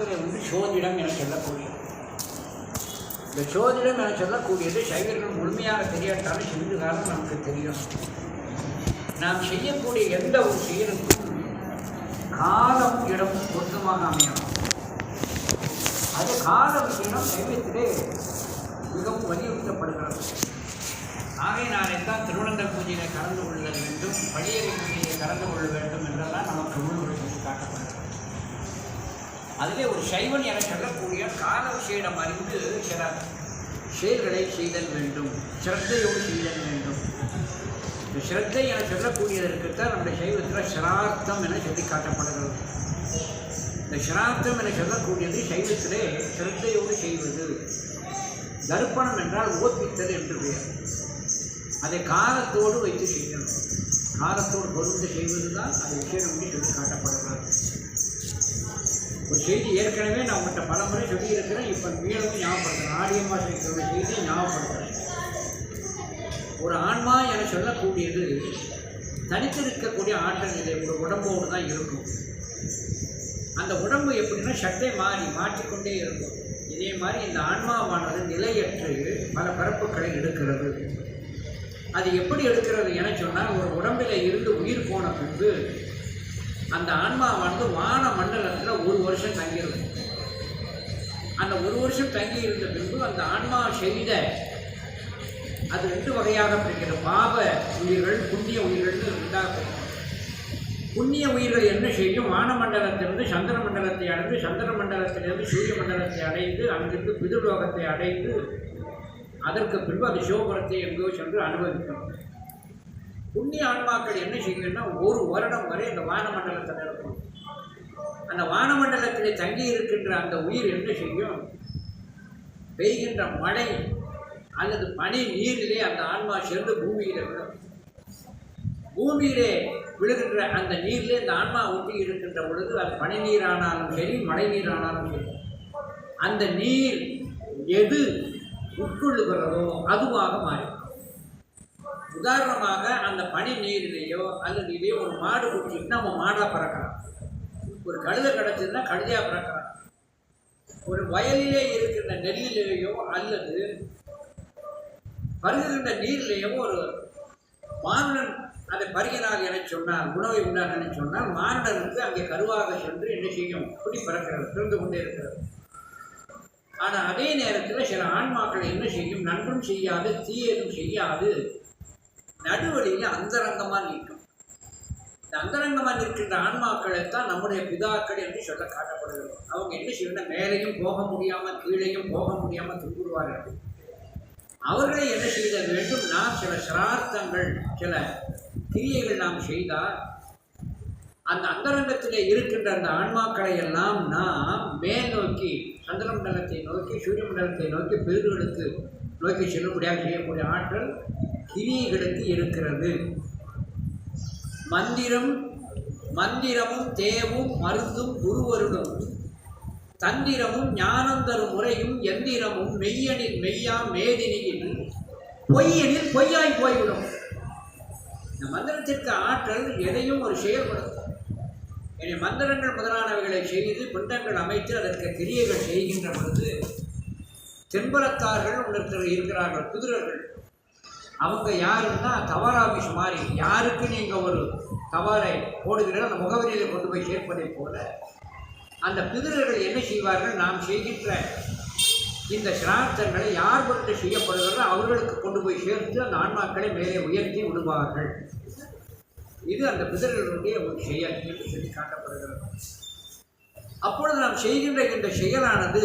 சாஸ்திரம் வந்து சோதிடம் என சொல்லக்கூடியது. இந்த சோதிடம் என சொல்லக்கூடியது சைவர்கள் முழுமையாக தெரியாட்டாலும் சிறிது காலம் நமக்கு தெரியும். நாம் செய்யக்கூடிய எந்த ஒரு செயலுக்கும் காலம் இடம் பொருத்தமாக அமையும் அது காலம் இடம் சைவத்திலே மிகவும் வலியுறுத்தப்படுகிறது. ஆகையினாலே தான் திருவனந்தர் பூஜையை கலந்து கொள்ள வேண்டும் பழியறை பூஜையை கலந்து கொள்ள வேண்டும் என்றெல்லாம் நமக்கு நூல்கள் காட்டப்படுகிறது. அதுவே ஒரு சைவன் என சொல்லக்கூடிய கால விஷயம் அறிந்து சில செயல்களை செய்தல் வேண்டும். சிரத்தையோடு செய்தல் வேண்டும். இந்த சிரத்தை என சொல்லக்கூடியதற்குத்தான் நம்முடைய சைவத்தில் சிரார்த்தம் என சொல்லி காட்டப்படுகிறது. இந்த சிரார்த்தம் என சொல்லக்கூடியது சைவத்திலே சிரத்தையோடு செய்வது. தர்ப்பணம் என்றால் ஓப்பித்தல் என்று பெயர். அதை காலத்தோடு வைத்து செய்யணும் காலத்தோடு பொருந்து செய்வது தான் அது விஷயம் என்று சொல்லி காட்டப்படுகிறது. ஒரு செய்தி ஏற்கனவே நான் உங்கள்கிட்ட பல முறை சொல்லியிருக்கிறேன். இப்போ மீளவும் ஞாபகப்படுத்துகிறேன் ஆடியம்மா சொல்லிக்கிற செய்தியை ஞாபகப்படுத்துகிறேன் ஒரு ஆன்மா என சொல்லக்கூடியது தனித்திருக்கக்கூடிய ஆற்றல் நிலை ஒரு உடம்போடு தான் இருக்கும். அந்த உடம்பு எப்படின்னா சட்டை மாறி மாற்றிக்கொண்டே இருக்கும். இதே மாதிரி இந்த ஆன்மாவானது நிலையற்று பல பரப்புகளை எடுக்கிறது. அது எப்படி எடுக்கிறது என சொன்னால் ஒரு உடம்பில் இருந்து உயிர் போன பின்பு அந்த ஆன்மாவானது வான மண்டலத்தில் ஒரு வருஷம் தங்கியிருக்கும். அந்த ஒரு வருஷம் தங்கி இருந்த பின்பு அந்த ஆன்மா செய்த அது ரெண்டு வகையாக பிரிக்கிற பாவ உயிர்கள் புண்ணிய உயிர்கள் ரெண்டாக புண்ணிய உயிர்கள் என்ன செய்யும்? வானமண்டலத்திலிருந்து சந்திர மண்டலத்தை அடைந்து சந்திர மண்டலத்திலிருந்து சூரிய மண்டலத்தை அடைந்து அங்கிருந்து பிதுலோகத்தை அடைந்து அதற்கு பின்பு அது சிவபுரத்தை எங்கோ சென்று அனுபவிக்கிறோம் புண்ணிய ஆன்மாக்கள் என்ன செய்யுங்கன்னா ஒரு வருடம் வரை அந்த வானமண்டலத்தில் இருக்கும் அந்த வானமண்டலத்தில் தங்கி இருக்கின்ற அந்த உயிர் என்ன செய்யும்? பெய்கின்ற மழை அல்லது பனி நீரிலே அந்த ஆன்மா சேர்ந்து பூமியில விழும். பூமியிலே விழுகின்ற அந்த நீரிலே இந்த ஆன்மா ஒட்டி இருக்கின்ற பொழுது அது பனி நீரானாலும் சரி மழை நீரானாலும் சரி அந்த நீர் எது உட்கொள்ளுகிறதோ அதுவாக மாறும் உதாரணமாக அந்த பனி நீரிலேயோ அல்லது இதே ஒரு மாடு குடிச்சுன்னா நம்ம மாடாக பறக்கலாம். ஒரு கழுதை கிடச்சதுன்னா கழுதையாக பிறக்கலாம். ஒரு வயலிலே இருக்கின்ற நெல்லிலேயோ அல்லது பருகுகின்ற நீரிலேயோ ஒரு மானுடன் அதை பருகினால் என சொன்னால் உணவை உண்டார் என சொன்னால் மானுடனுக்கு அங்கே கருவாக சென்று என்ன செய்யும்? குடி பறக்கிறது திறந்து கொண்டே இருக்கிறது. ஆனால் அதே நேரத்தில் சில ஆன்மாக்களை என்ன செய்யும்? நன்றும் செய்யாது தீயதும் செய்யாது. நடுவழியில் அந்தரங்கமாக நிற்கும். இந்த அந்தரங்கமாக நிற்கின்ற ஆன்மாக்களைத்தான் நம்முடைய பிதாக்கள் என்று சொல்ல காட்டப்படுகிறோம் அவங்க என்ன செய்யணும் மேலேயும் போக முடியாமல் கீழேயும் போக முடியாமல் துன்புறுவார்கள். அவர்களை என்ன செய்த வேண்டும்? நாம் சில சிரார்த்தங்கள் சில கிரியைகள் நாம் செய்தால் அந்த அந்தரங்கத்திலே இருக்கின்ற அந்த ஆன்மாக்களை எல்லாம் நாம் மேல் நோக்கி சந்திரமண்டலத்தை நோக்கி சூரிய மண்டலத்தை நோக்கி பெருகளுக்கு நோக்கி செல்லும்படியாக செய்யக்கூடிய ஆற்றல் கிரியைகளுக்கு இருக்கிறது. மந்திரம் மந்திரமும் தேவும் மருந்தும் குருவருடும் தந்திரமும் ஞானம் தரும் முறையும் எந்திரமும் மெய்யனில் மெய்யா மேதினியில். பொய்யனில் பொய்யாய் போய்விடும். இந்த மந்திரத்திற்கு ஆற்றல் எதையும் ஒரு செயல்படும் எனவே மந்திரங்கள் முதலானவைகளை செய்து பிண்டங்கள் அமைத்து அதற்கு கிரியைகள் செய்கின்ற பொழுது தென்பலத்தார்கள் ஒருத்தர் இருக்கிறார்கள் குதிரர்கள் அவங்க யாருன்னா தவறாமிஷ் மாதிரி யாருக்கு நீங்கள் ஒரு தவறை போடுகிறீர்கள் அந்த முகவரியில் கொண்டு போய் சேர்ப்பதை போல அந்த பிதர்கள் என்ன செய்வார்கள்? நாம் செய்கின்ற இந்த சிரார்த்தங்களை யார் பொருட்டு செய்யப்படுகிறதோ அவர்களுக்கு கொண்டு போய் சேர்த்து அந்த ஆன்மாக்களை மேலே உயர்த்தி விடுவார்கள். இது அந்த பிதர்களுடைய ஒரு செயல் என்று சொல்லி காட்டப்படுகிறது. அப்பொழுது நாம் செய்கின்ற இந்த செயலானது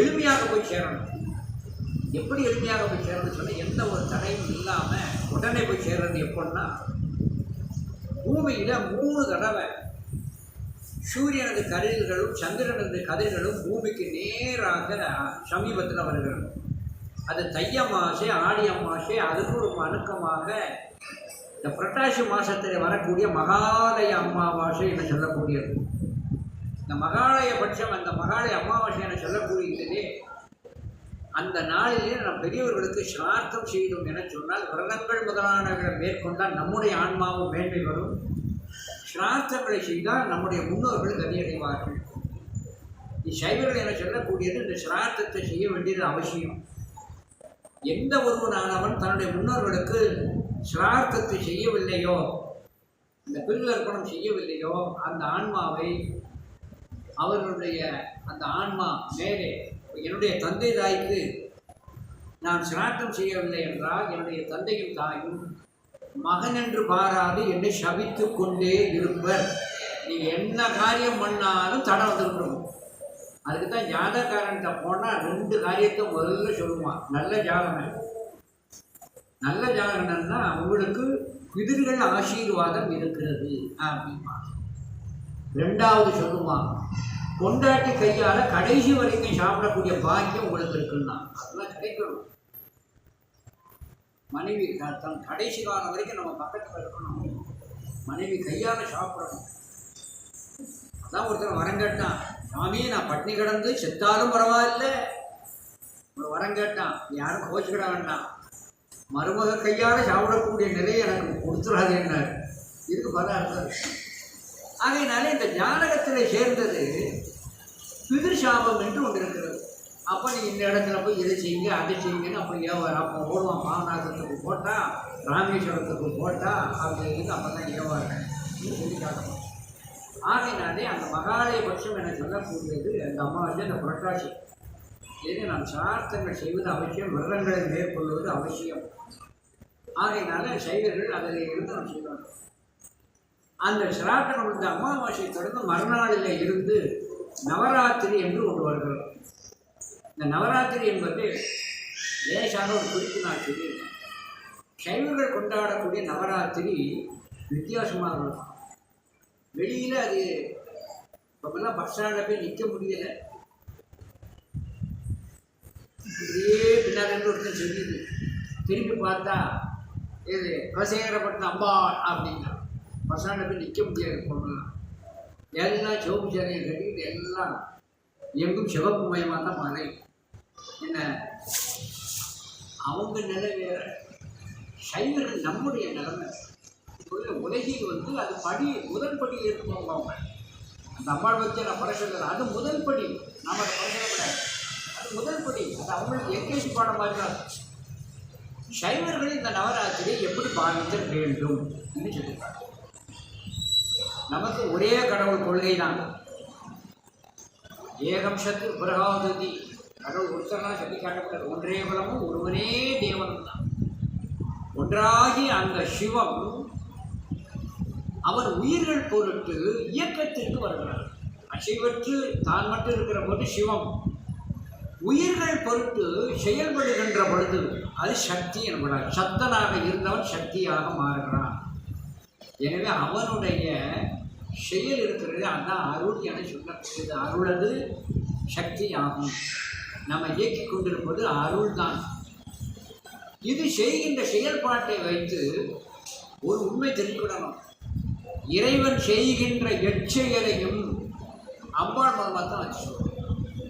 எளிமையாக போய் சேரணும். எப்படி எளிமையாக போய் சேர்றது சொன்னால் எந்த ஒரு தடையும் இல்லாமல் உடனே போய் சேர்றது எப்படின்னா பூமியில் மூணு தடவை சூரியனது கதிர்களும் சந்திரனது கதிர்களும் பூமிக்கு நேராக சமீபத்தில் வருகிறது. அது தைய மாசே ஆடி மாசே அதுக்கு ஒரு அணுக்கமாக இந்த புரட்டாசி மாதத்தில் வரக்கூடிய மகாலய அமாவாசை என்று சொல்லக்கூடியது. இந்த மகாலய பட்சம் அந்த மகாலய அமாவாசை என சொல்லக்கூடியதே அந்த நாளிலே நம் பெரியவர்களுக்கு சிரார்த்தம் செய்தோம் என சொன்னால் விரதங்கள் முதலானவர்களை மேற்கொண்டால் நம்முடைய ஆன்மாவும் மேன்மை வரும். சிரார்த்தங்களை செய்தால் நம்முடைய முன்னோர்கள் கதியடைவார்கள். சைவர்கள் என சொல்லக்கூடியது இந்த சிரார்த்தத்தை செய்ய வேண்டியது அவசியம். எந்த ஒருவனானவன் தன்னுடைய முன்னோர்களுக்கு சிரார்த்தத்தை செய்யவில்லையோ இந்த பிரிலர்ப்பணம் செய்யவில்லையோ அந்த ஆன்மாவை அவர்களுடைய அந்த ஆன்மா மேலே என்னுடைய தந்தை தாய்க்கு நான் சிராட்டம் செய்யவில்லை என்றால் என்னுடைய தந்தையும் தாயும் மகன் என்று பாராது என்னை சபித்து கொண்டே இருப்பர். நீ என்ன காரியம் பண்ணாலும் தடை வந்துருக்கணும் அதுக்கு தான் ஜாதகாரன்கிட்ட போனால் ரெண்டு காரியத்தை முதல்ல சொல்லுவான். நல்ல ஜாதகன் நல்ல ஜாதகன்னா உங்களுக்கு பிதிர்கள் ஆசீர்வாதம் இருக்கிறது. அப்படிமா ரெண்டாவது சொல்லுவான். கொண்டாட்டி கையால் கடைசி வரைக்கும் சாப்பிடக்கூடிய பாக்கியம் உங்களுக்கு இருக்குன்னா அதெல்லாம் கிடைக்கணும். மனைவி தன் கடைசி காலம் வரைக்கும் நம்ம பக்கத்தில் இருக்கணும். மனைவி கையால் சாப்பிடணும். அதான் ஒருத்தர் வரம் கேட்டான் சாமி நான் பட்னி கிடந்து செத்தாலும் பரவாயில்ல. ஒரு வரம் கேட்டான் யாரும் கோச்சுக்கிட வேண்டாம். மருமக கையால் சாப்பிடக்கூடிய நிலையை எனக்கு கொடுத்துடாது என்ன இதுக்கு பல அர்த்தம் ஆகையினாலே இந்த ஜானகத்தில் சேர்ந்தது பிதிர் சாபம் என்று ஒன்று இருக்கிறது. அப்போ நீ இந்த இடத்துல போய் இதை செய்யுங்க அதை செய்யுங்கன்னு அப்போ ஏவர் அப்போ ஓடுவான் பாவநாசத்துக்கு போட்டா ராமேஸ்வரத்துக்கு போட்டா அப்படின்னு அப்போ தான் ஏவார் சொல்லி காட்டணும். ஆகையினாலே அந்த மகாலய பட்சம் என சொல்லக்கூடியது அந்த அம்மா வந்து அந்த புரட்டாசி. இது நான் சார்த்தங்கள் செய்வது அவசியம் விரதங்களை மேற்கொள்வது அவசியம். ஆகையினால சைவர்கள் அதில் இருந்து நாம் செய்வாங்க அந்த சிராட்டம் கொடுத்த அமாவாசை தொடர்ந்து மறுநாளில் இருந்து நவராத்திரி என்று ஒன்று வருகிறது. இந்த நவராத்திரி என்பது லேசாக ஒரு குறிப்பு நான் சொல்லியிருக்கேன் சைவர்கள் கொண்டாடக்கூடிய நவராத்திரி வித்தியாசமாக இருக்கும். வெளியில் அது இப்போல்லாம் பஸ் ஸ்டாண்டில் போய் நிற்க முடியலை. இப்படியே பின்னாடி இருந்து ஒருத்தன் சொல்லிது திரும்பி பார்த்தா இது பிரசேகரப்பட்ட அம்பா அப்படின்னா பஸ் ஸ்டாண்டில் போய் நிற்க முடியாது பொண்ணுலாம். எல்லாம் சிவப்பு சேரையை கட்டிக்கிட்டு எல்லாம் எங்கும் சிவப்பு மயமாக தான் மழை. என்ன? அவங்க நிலை வேற சைவர்கள் நம்முடைய நிலைமை. உலகில் வந்து அது படி முதல் படியில் இருக்கவங்க அவங்க. அந்த அம்மாள் வச்சு நான் பட அது முதல் படி. நாம் அதை பட சொல்லக்கூடாது அது முதல் படி. அது அவங்களுக்கு எங்கேஜ் பாட மாதிரி தான் சைவர்கள் இந்த நவராத்திரியை எப்படி பாதிக்க வேண்டும்? என்று சொல்லியிருக்காங்க. நமக்கு ஒரே கடவுள் கொள்கை தான் ஏகம் சத்து பிரகாவதி கடவுள் ஒருத்தரா சொல்லி காட்டப்பட்டது. ஒன்றே குலமும் ஒருவனே தேவனும் தான் ஒன்றாகி அந்த சிவம் அவர் உயிர்கள் பொருட்டு இயக்கத்திற்கு வருகிறார். அசைவற்று தான் மட்டும் இருக்கிற போது சிவம் உயிர்கள் பொருட்டு செயல்படுகின்ற பொழுது அது சக்தி என்பதால் சத்தனாக இருந்தவன் சக்தியாக மாறுகிறான். எனவே அவனுடைய செயல் இருக்கிறது அதுதான் அருள் என சொல்லக்கூடியது. அருளது சக்தி ஆகும் நம்ம இயக்கிக் கொண்டிருப்பது அருள் தான் இது செய்கின்ற செயல்பாட்டை வைத்து ஒரு உண்மை தெரிஞ்சுவிடணும் இறைவன் செய்கின்ற எச்செயலையும் அம்பாள் மூலமாக தான் வச்சு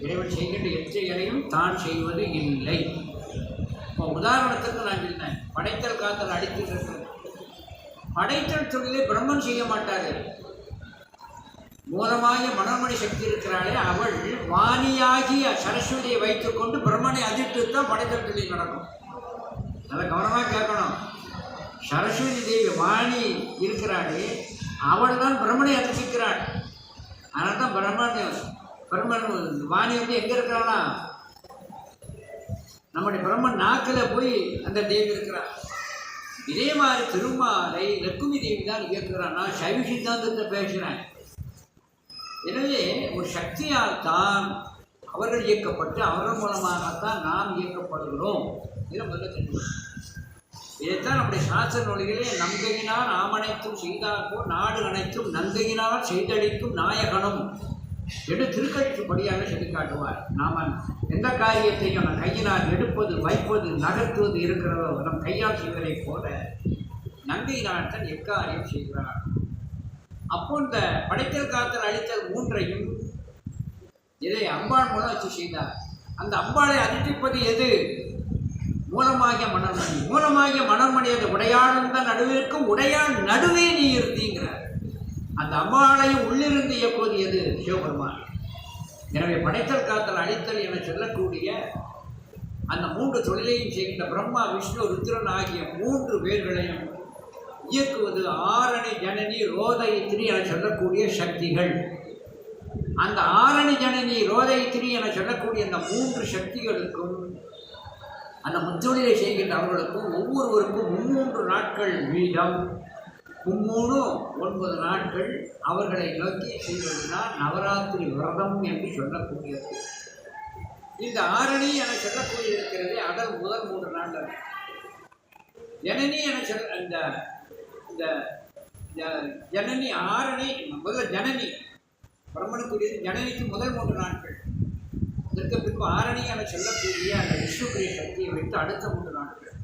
இறைவன் செய்கின்ற எச்செயலையும் தான் செய்வது இல்லை. இப்போ உதாரணத்துக்கு நான் சொன்னேன். படைத்தல் காத்தல் அடித்து இருக்கிறது படைத்தல் தொழிலை பிரம்மன் செய்ய மாட்டார். மூலமாகிய மனோமணி சக்தி இருக்கிறாளே அவள் வாணியாகிய சரஸ்வதியை வைத்துக்கொண்டு பிரம்மனை அதிர்த்து தான் படைத்தல் நடக்கும். அதை கவனமாக கேட்கணும். சரஸ்வதி தேவி வாணி இருக்கிறாளே அவள் தான் பிரம்மனை அதிர்ச்சிக்கிறாள். அதனால தான் பிரம்மன் பிரம்மன் வாணி வந்து எங்கே இருக்கிறானா? நம்முடைய பிரம்மன் நாக்கில் போய் அந்த தேவி இருக்கிறாள். இதே மாதிரி திருமாலை லக்குமி தேவி தான் இயக்குறான் நான் சைவ சித்தாந்தத்தை பேசுகிறேன் எனவே ஒரு சக்தியால் தான் அவர்கள் இயக்கப்பட்டு அவர்கள் மூலமாகத்தான் நாம் இயக்கப்படுகிறோம் இதை முதல்ல தெரிஞ்சுக்கணும். இதைத்தான் நம்முடைய சாஸ்திர நூல்களே நங்கையினால் ஆமனைத்தும் செய்தார்போ நாடு அனைத்தும் நங்கையினால் செய்தளிக்கும் நாயகனும் என்று திருக்கழிக்கும்படியாக சொல்லி காட்டுவார் நாம் எந்த காரியத்தையும் நம் கையினால் எடுப்பது வைப்பது நகர்த்துவது இருக்கிறதோ நம் கையால் செய்வதைப் போல நங்கையினால் தான் எக்காரியம் செய்கிறார். அப்போ இந்த படைத்தல் காத்தல் அழித்தல் மூன்றையும் இதை அம்பாள் மூலம் வச்சு செய்தார். அந்த அம்பாளை அதிர்ச்சிப்பது எது? மூலமாகிய மணர்மணி மூலமாகிய மணர்மணி அது உடையானந்த நடுவிற்கும் உடையான் நடுவே நீ இருந்தீங்கிறார் அந்த அம்பாளையும் உள்ளிருந்து இயக்குவது எது? சிவபெருமான். எனவே படைத்தல் காத்தல் அழித்தல் என சொல்லக்கூடிய அந்த மூன்று தொழிலையும் செய்கின்ற பிரம்மா விஷ்ணு ருத்ரன் ஆகிய மூன்று பேர்களையும் இயக்குவது ஆரணி ஜனனி ரோதயத்ரி என சொல்லக்கூடிய சக்திகள். அந்த ஆரணி ஜனனி ரோதயத்ரி என சொல்லக்கூடிய அந்த மூன்று சக்திகளுக்கும் அந்த முத்தொழிலை செய்கின்ற அவர்களுக்கும் ஒவ்வொருவருக்கும் மும்மூன்று நாட்கள் வீதம். மும்மூணு ஒன்பது நாட்கள் அவர்களை நோக்கி செய்வதுதான் நவராத்திரி விரதம் என்று சொல்லக்கூடியது. இந்த ஆரணி என சொல்லக்கூடியிருக்கிறது அதன் முதல் மூன்று நாட்கள். ஜனனி என சொல் இந்த இந்த ஜனனி ஆரணி முதல்ல ஜனனி. பிரம்மனுக்குரியது ஜனனிக்கு முதல் மூன்று நாட்கள். அதற்கு பின்பு ஆரணி என சொல்லக்கூடிய அந்த விஷ்ணுக்குரிய சக்தியை வைத்து அடுத்த மூன்று நாட்கள்.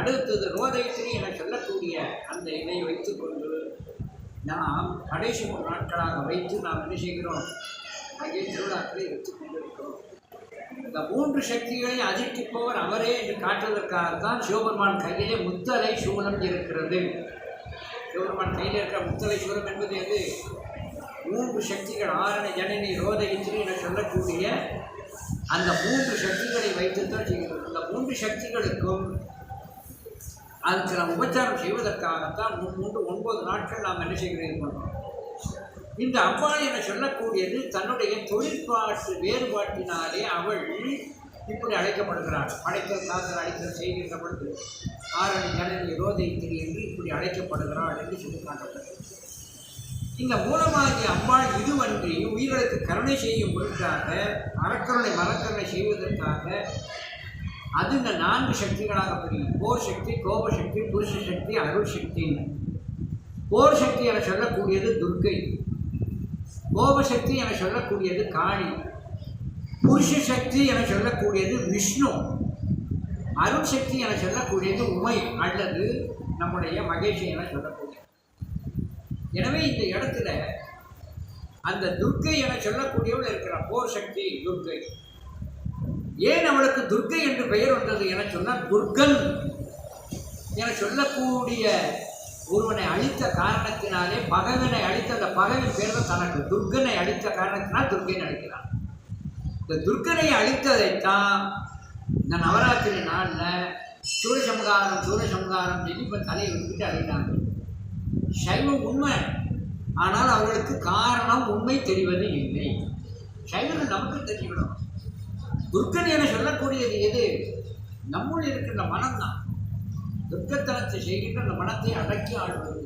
அடுத்தது ரோதைத்திரி என சொல்லக்கூடிய அந்த இணையை வைத்துக்கொண்டு நாம் கடைசி மூன்று நாட்களாக வைத்து நாம் என்ன செய்கிறோம்? அங்கே திருவிழாக்களை வைத்துக் கொண்டிருக்கிறோம். இந்த மூன்று சக்திகளையும் அதிர்த்திப்பவர் அவரே என்று காட்டுவதற்காகத்தான் சிவபெருமான் கையிலே முத்தலை சூலம் இருக்கிறது. சிவபெருமான் கையில் இருக்கிற முத்தலை சூலம் என்பது எது? மூன்று சக்திகள் ஆரண ஜனனி ரோதகித்ரி என சொல்லக்கூடிய அந்த மூன்று சக்திகளை வைத்துத்தான் செய்கிறது. அந்த மூன்று சக்திகளுக்கும் அதுக்கு நாம் உபச்சாரம் செய்வதற்காகத்தான் மூன்று ஒன்பது நாட்கள் நாம் என்ன செய்கிறோம்? பண்ணுறோம் இந்த அம்பாள் என சொல்லக்கூடியது தன்னுடைய தொழிற்பாட்டு வேறுபாட்டினாலே அவள் இப்படி அழைக்கப்படுகிறாள். படைத்தல் காத்தல் அழைத்தல் செய்கின்ற பொழுது ஆரணி ஜனனி ரோதைத்திரி என்று இப்படி அழைக்கப்படுகிறாள் என்று சொல்லி காட்டப்பட்டது இந்த மூலமாகிய அம்பாள் இதுவன்றி உயிர்களுக்கு கருணை செய்யும் பொருட்டாக அறக்கருணை மரக்கருணை செய்வதற்காக அது இந்த நான்கு சக்திகளாக பிரியும். போர் சக்தி கோப சக்தி புருஷ சக்தி அருள் சக்தி. போர் சக்தி என சொல்லக்கூடியது துர்க்கை. கோபசக்தி என சொல்லக்கூடியது காளி. புருஷ சக்தி என சொல்லக்கூடியது விஷ்ணு. அருள் சக்தி என சொல்லக்கூடியது உமை அல்லது நம்முடைய மகேஷி என சொல்லக்கூடியது. எனவே இந்த இடத்துல அந்த துர்க்கை என சொல்லக்கூடியவள் இருக்கிறார் போர் சக்தி துர்க்கை. ஏன் அவளுக்கு துர்க்கை என்று பெயர் வந்தது என சொன்னால் துர்கன் என சொல்லக்கூடிய ஒருவனை அழித்த காரணத்தினாலே பகவனை அழித்த அந்த பகவின் பேர் தான் தனக்கு துர்கனை அழித்த காரணத்தினால் துர்க்கைன்னு அழிக்கிறான். இந்த துர்கனை அழித்ததைத்தான் இந்த நவராத்திரி நாளில் சூரசம்ஹாரம் சூரசம்ஹாரம் சொல்லி இப்போ தலையை விட்டுட்டு அழினாங்க சைவம் உண்மை. ஆனால் அவர்களுக்கு காரணம் உண்மை தெரிவது இல்லை. சைவம் நமக்கு தெரிஞ்சுக்கணும் துர்கன் என சொல்லக்கூடியது எது? நம்முள் இருக்கின்ற மனம்தான். துர்க்கத்தனத்தை செய்கின்ற அந்த மனத்தை அடக்கி ஆடுவது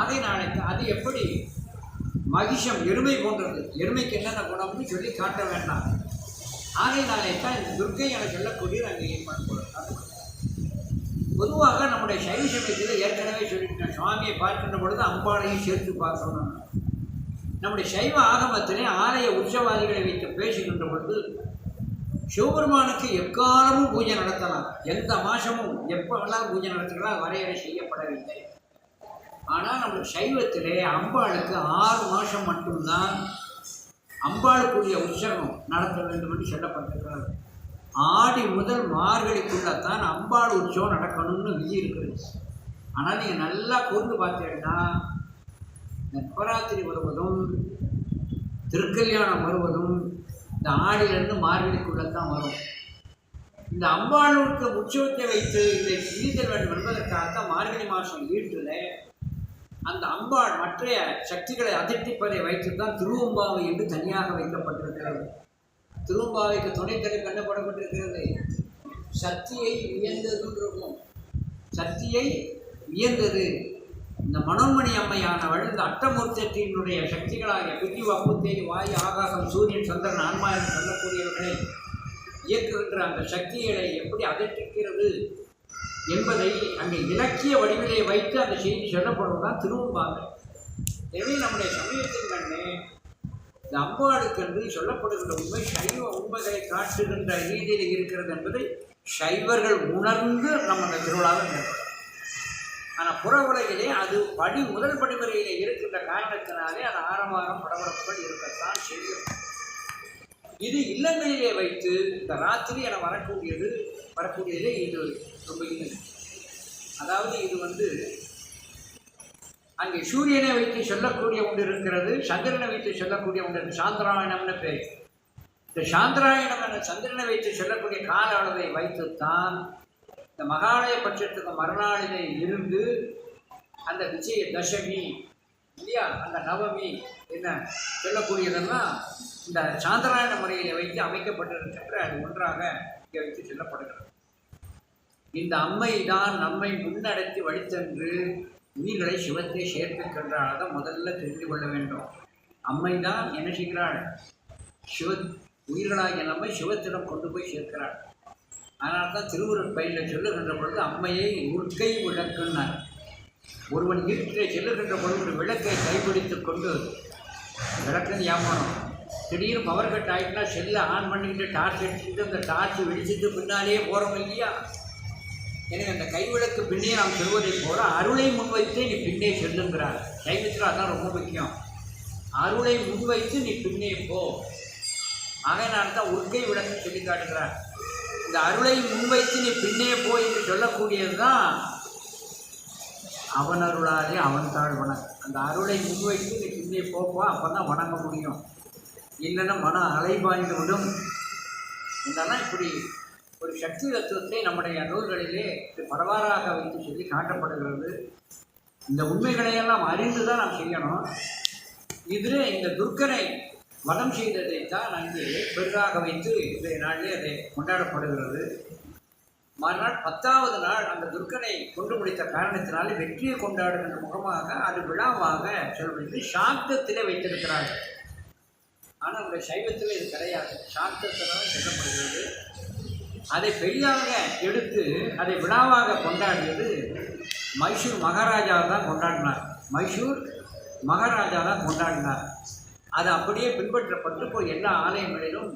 ஆகையினாலே அது எப்படி மகிஷம் எருமை போன்றது? எருமைக்கு என்னென்ன குணம்னு சொல்லி காட்ட வேண்டாம். ஆகை நாளைத்தான் இந்த துர்க்கை என சொல்லக்கூடிய அங்கே ஏற்பாடு பொதுவாக நம்முடைய சைவ சமயத்தில் ஏற்கனவே சொல்லிட்டேன் சுவாமியை பார்க்கின்ற பொழுது அம்பாளையும் சேர்த்து பார்க்கணும். நம்முடைய சைவ ஆகமத்திலே ஆலய உற்சவாதிகளை வைத்து பேசுகின்ற பொழுது சிவபெருமானுக்கு எக்காலமும் பூஜை நடத்தலாம். எந்த மாசமும் எப்போ பூஜை நடத்துகிறதா வரையறை செய்யப்படவில்லை. ஆனால் நம்ம சைவத்திலே அம்பாளுக்கு ஆறு மாதம் மட்டும்தான் அம்பாளுக்குரிய உற்சவம் நடத்த வேண்டும் என்று சொல்லப்பட்டிருக்கிறது. ஆடி முதல் மார்கழிக்குள்ளத்தான் அம்பாள் உற்சவம் நடக்கணும்னு விதி இருக்குது. ஆனால் நீங்கள் நல்லா கூர்ந்து பார்த்தீங்கன்னா நவராத்திரி வருவதும் திருக்கல்யாணம் வருவதும் இந்த ஆடியிலிருந்து மார்கழிக்குள்ளே தான் வரும். இந்த அம்பாளுக்கு உற்சவத்தை வைத்து இதை ஈதல் வேண்டும் என்பதற்காகத்தான் மார்கழி மாதம் வீட்டில் அந்த அம்பாள் மற்ற சக்திகளை அதிர்த்திப்பதை வைத்து தான் திருவம்பாவை என்று தனியாக வைக்கப்பட்டிருக்கிறது. திருவம்பாவைக்கு துணைத்தலை கண்டப்படப்பட்டிருக்கிறது. சக்தியை வியந்ததுன்னு இருக்கும் சக்தியை வியந்தது இந்த மனோன்மணி அம்மையானவள் இந்த அட்டமூர்த்தத்தினுடைய சக்திகளாகிய பிடி வப்புத்தே வாயு ஆகாசம் சூரியன் சந்திரன் ஆன்மா என்று சொல்லக்கூடியவர்களை இயக்குகின்ற அந்த சக்திகளை எப்படி அதட்டிக்கிறது என்பதை அங்கே இலக்கிய வடிவிலே வைத்து அந்த செய்தி சொல்லப்படுவதுதான் திருவம்பாவை எனவே நம்முடைய சமயத்தின் கண்ணே இந்த அம்பாளுக்கென்று சொல்லப்படுகின்ற உண்மை சைவ உண்மைகளை காட்டுகின்ற ரீதியில் இருக்கிறது என்பதை சைவர்கள் உணர்ந்து நம்ம அந்த திருவிழாவை மேற்கொள்ளும் ஆனால் புற உலகிலே அது படி முதல் படிமுறையிலே இருக்கின்ற காரணத்தினாலே அது ஆரம்பம் படபடப்புகள் இருக்கத்தான் செய்யும். இது இல்லங்களிலே வைத்து இந்த ராத்திரி என வரக்கூடியது வரக்கூடியதே இது ரொம்ப இது அதாவது இது வந்து அங்கே சூரியனை வைத்து சொல்லக்கூடிய ஒன்று இருக்கிறது சந்திரனை வைத்து சொல்லக்கூடிய ஒன்று சாந்திராயணம்னு பேர். இந்த சாந்திராயணம் என்ற சந்திரனை வைத்து சொல்லக்கூடிய கால அளவை வைத்துத்தான் இந்த மகாலய பட்சத்துக்கு மறுநாளிலே இருந்து அந்த விஜய தசமி இல்லையா? அந்த நவமி என்ன சொல்லக்கூடியதெல்லாம் இந்த சாந்திராயண முறையில் வைத்து அமைக்கப்பட்டிருக்கின்ற அது ஒன்றாக இங்கே வைத்து சொல்லப்படுகிறது. இந்த அம்மை தான் நம்மை முன்னடத்தி வழித்தென்று உயிர்களை சிவத்தை சேர்த்துக்கின்றால் அதை முதல்ல தெரிந்து கொள்ள வேண்டும். அம்மை தான் என்ன செய்கிறாள்? சிவ உயிர்களாகிய நம்மை சிவத்திடம் கொண்டு போய் சேர்க்கிறாள். அதனால தான் திருவுருள் பயிலில் சொல்லுகின்ற பொழுது அம்மையை உற்கை விளக்குன்னார் ஒருவன் இருட்டிலே செல்லுகின்ற பொழுது ஒரு விளக்கை கைப்பிடித்து கொண்டு விளக்குன்னு ஏமாறும் திடீர்னு பவர் கட் ஆகிட்டுனா செல்லை ஆன் பண்ணிக்கிட்டு டார்ச் அடிச்சுட்டு அந்த டார்ச் வெடிச்சிட்டு பின்னாலேயே போகிறோம் இல்லையா? எனவே அந்த கைவிளக்கு பின்னே நாம் செல்வதை போல அருளை முன்வைத்து நீ பின்னே செல்லுங்கிறார். சைவத்தில் அதான் ரொம்ப முக்கியம். அருளை முன்வைத்து நீ பின்னே போ. ஆகையினால தான் உட்கை விளக்கு சொல்லி காட்டுகிறார். இந்த அருளை முன்வைத்து நீ பின்னே போய் என்று சொல்லக்கூடியது தான் அவன் அருளாலே அவன் தாழ் வணக்கம். அந்த அருளை முன்வைத்து நீ பின்னே போப்போ அப்போ தான் வணங்க முடியும். இல்லைன்னா மனம் அலைபாய்ந்து விடும். இதெல்லாம் இப்படி ஒரு சக்தி தத்துவத்தை நம்முடைய நூல்களிலே இது பரவாறாக வைத்து சொல்லி காட்டப்படுகிறது. இந்த உண்மைகளையெல்லாம் அறிந்து தான் நாம் செய்யணும். இதில் இந்த துர்க்கனை வதம் செய்ததை தான் அங்கே பெரிதாக வைத்து இன்றைய நாளிலே அதை கொண்டாடப்படுகிறது. மறுநாள் பத்தாவது நாள் அந்த துர்க்கனை கொண்டு முடித்த காரணத்தினாலே வெற்றியை கொண்டாடுகின்ற முகமாக அது விழாவாக சொல்வது சாந்தத்தில் வைத்திருக்கிறார்கள் ஆனால் அந்த சைவத்தில் இது கிடையாது. சாந்தத்தில் தான் சொல்லப்படுகிறது. அதை பெரிதாக எடுத்து அதை விழாவாக கொண்டாடியது மைசூர் மகாராஜா தான் கொண்டாடினார். மைசூர் மகாராஜா தான் கொண்டாடினார். அது அப்படியே பின்பற்றப்பட்டு போய் எல்லா ஆலயங்களிலும்.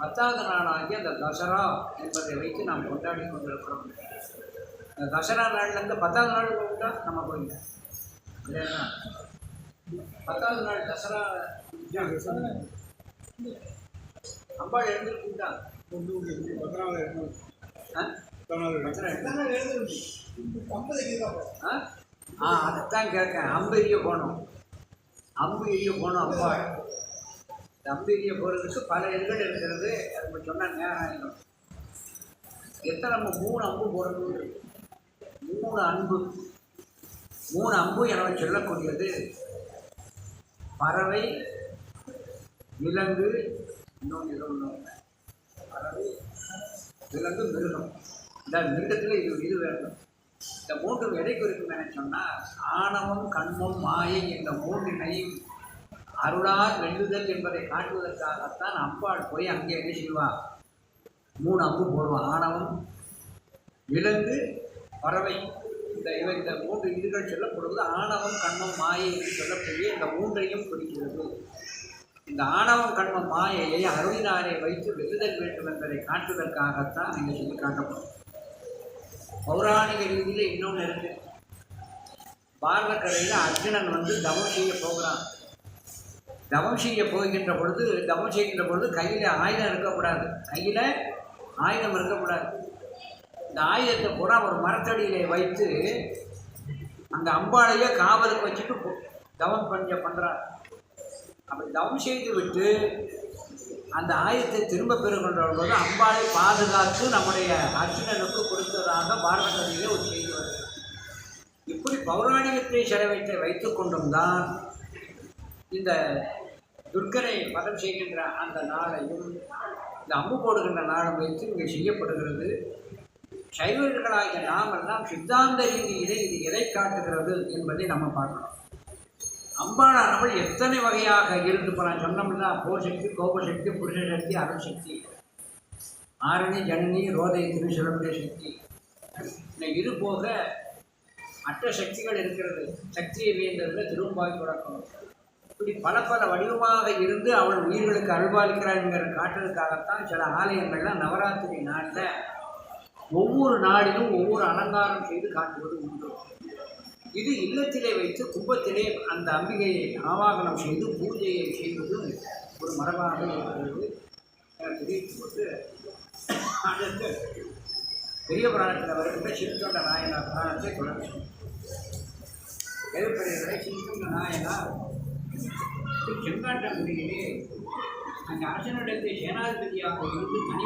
பத்தாவது நாளாகி அந்த தசரா என்பதை வைத்து நாம் கொண்டாடி கொண்டிருக்கிறோம். அந்த தசரா நாள்லேருந்து பத்தாவது நாள் உண்டா? நம்ம கோயில் இல்லையா? பத்தாவது நாள் தசரா. அம்பாள் எழுந்திருக்குண்டா? அதைத்தான் கேட்கேன். அம்பு எரிய போகணும் அம்பு எரிய போகணும் அம்பாள் இந்த அம்பு எரிய போகிறதுக்கு பல எண்கள் இருக்கிறது. அது நம்ம சொன்னால் நேரம் ஆகிடும் எத்தனை நம்ம மூணு அம்பு போடணும் மூணு அன்பு. மூணு அம்பு என சொல்லக்கூடியது. பறவை விலங்கு இன்னொன்று இன்னொன்று ஒன்று பறவை விலங்கு மிருகம். இந்த மிருகத்தில் இது இது வேண்டும் இந்த மூன்று எதை குறிக்கும் என சொன்னால் ஆணவம் கண்மம் மாயை என்ற மூன்றினை அருளால் வெல்லுதல் என்பதை காட்டுவதற்காகத்தான் அம்பாள் போய் அங்கே என்ன செய்வார் மூணு அம்பு போடுவான் ஆணவம் விலங்கு பறவை. இந்த இவை இந்த மூன்று இதுகள் சொல்லப்படுவது ஆணவம் கண்மம் மாயை என்று சொல்லக்கூடிய இந்த மூன்றையும் குறிக்கிறது. இந்த ஆணவம் கண்மம் மாயையை அருளினாரை வைத்து வெல்லுதல் வேண்டும் என்பதை காட்டுவதற்காகத்தான் இங்கே சொல்லி காட்டப்படும். பௌராணிக ரீதியில் இன்னொன்று இருக்கு. கதையில் அர்ஜுனன் வந்து தவம் செய்ய போகிறான். தவம் செய்ய போகின்ற பொழுது தவம் செய்கின்ற பொழுது கையில் ஆயுதம் இருக்கக்கூடாது. கையில் ஆயுதம் இருக்கக்கூடாது. இந்த ஆயுதத்தை பூரா ஒரு மரத்தடியிலே வைத்து அந்த அம்பாளையே காவலுக்கு வச்சுட்டு தவம் பண்ண பண்ணுறார் அப்படி தவம் செய்து விட்டு அந்த ஆயுதத்தை திரும்ப பெறுகின்ற அம்பாளை பாதுகாத்து நம்முடைய அர்ஜுனனுக்கு கொடுத்ததாக பாரத கதையிலே ஒரு செய்தி வருகிறது. இப்படி பௌராணிகத்தை செலவைத்தை வைத்து கொண்டும் தான் இந்த துர்க்கரை வதம் செய்கின்ற அந்த நாளையும் இந்த அம்பு போடுகின்ற நாளும் வைத்து இங்கே செய்யப்படுகிறது. சைவர்களாகிய நாமெல்லாம் சித்தாந்த ரீதியிலே இது எதை காட்டுகிறது என்பதை நம்ம பார்க்கணும். அம்பாளானவள் எத்தனை வகையாக இருந்து போனால் சொன்னோம்னா போசக்தி கோபசக்தி புருஷசக்தி அருள்சக்தி ஆரணி ஜனனி ரோதை திருச்செலவுடைய சக்தி. இது போக அற்ற சக்திகள் இருக்கிறது. சக்தியை வேண்டதில் திரும்பாய் தொடக்கம். இப்படி பல பல வடிவமாக இருந்து அவள் உயிர்களுக்கு அருள்பாலிக்கிறாள் காட்டுறதுக்காகத்தான் சில ஆலயங்கள்லாம் நவராத்திரி நாளில் ஒவ்வொரு நாளிலும் ஒவ்வொரு அலங்காரம் செய்து காட்டுவது உண்டு. இது இல்லத்திலே வைத்து கும்பத்திலே அந்த அம்பிகையை ஆவாகனம் செய்து பூஜையை செய்வது ஒரு மரபாக இருக்கிறது. என பெரிய புராணத்தில் வருகின்ற சிறுத்தொண்ட நாயனார்? புராணத்தை தொடர்ச்சி தேவைப்படுகிற சிறுத்தொண்ட நாயனார். செங்காட்டங்குடியிலே அந்த அரசனிடத்தை சேனாதிபதியாக இருந்து தனி